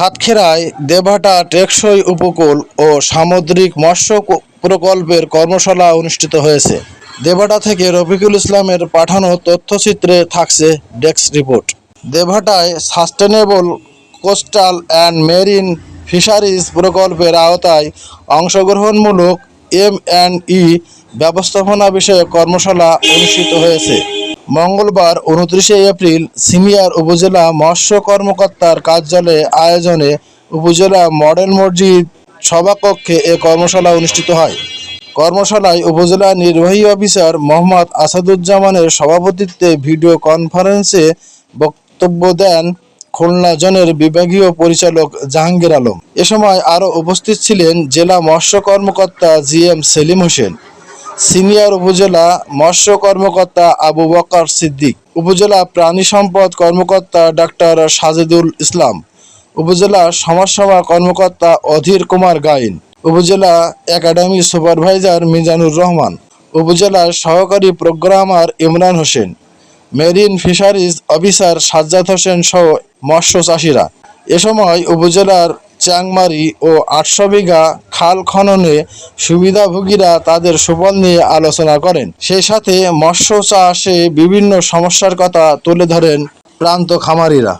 সাতক্ষীরায় দেবহাটা টেকসই উপকূল ও সামুদ্রিক মৎস্য প্রকল্পের কর্মশালা অনুষ্ঠিত হয়েছে। দেবহাটা থেকে রফিকুল ইসলামের পাঠানো তথ্যচিত্রে থাকছে desk report. দেবহাটায় sustainable coastal and marine fisheries প্রকল্পের আওতায় অংশগ্রহণমূলক এম অ্যান্ড ই ব্যবস্থাপনা বিষয়ক কর্মশালা অনুষ্ঠিত হয়েছে। মঙ্গলবার উনত্রিশে এপ্রিল সিনিয়র উপজেলা মৎস্য কর্মকর্তার কার্যালয়ে আয়োজনে উপজেলা মডেল মসজিদ সভাকক্ষে এ কর্মশালা অনুষ্ঠিত হয়। কর্মশালায় উপজেলা নির্বাহী অফিসার মোহাম্মদ আসাদুজ্জামানের সভাপতিত্বে ভিডিও কনফারেন্সে বক্তব্য দেন খুলনা জোনের বিভাগীয় পরিচালক জাহাঙ্গীর আলম। এ সময় আরও উপস্থিত ছিলেন জেলা মৎস্য কর্মকর্তা G M Selim Hossain. Senior উপজেলা মৎস্য কর্মকর্তা আবু বকর সিদ্দিক, উপজেলা প্রাণী সম্পদ কর্মকর্তা ডাক্তার সাজেদুল ইসলাম, উপজেলা সমাজসেবা কর্মকর্তা অধীর কুমার গাইন, উপজেলা একাডেমি সুপারভাইজার মিজানুর রহমান উপজেলার সহকারী programmer Imran Hossain, marine fisheries officer Sajjad Hossain সহ মৎস্য চাষিরা। এ সময় উপজেলার চ্যাংমারি ও আটশো বিঘা খাল খননে সুবিধাভোগীরা তাদের সুফল নিয়ে আলোচনা করেন। সেই সাথে মৎস্য চাষে বিভিন্ন সমস্যার কথা তুলে ধরেন প্রান্ত খামারিরা।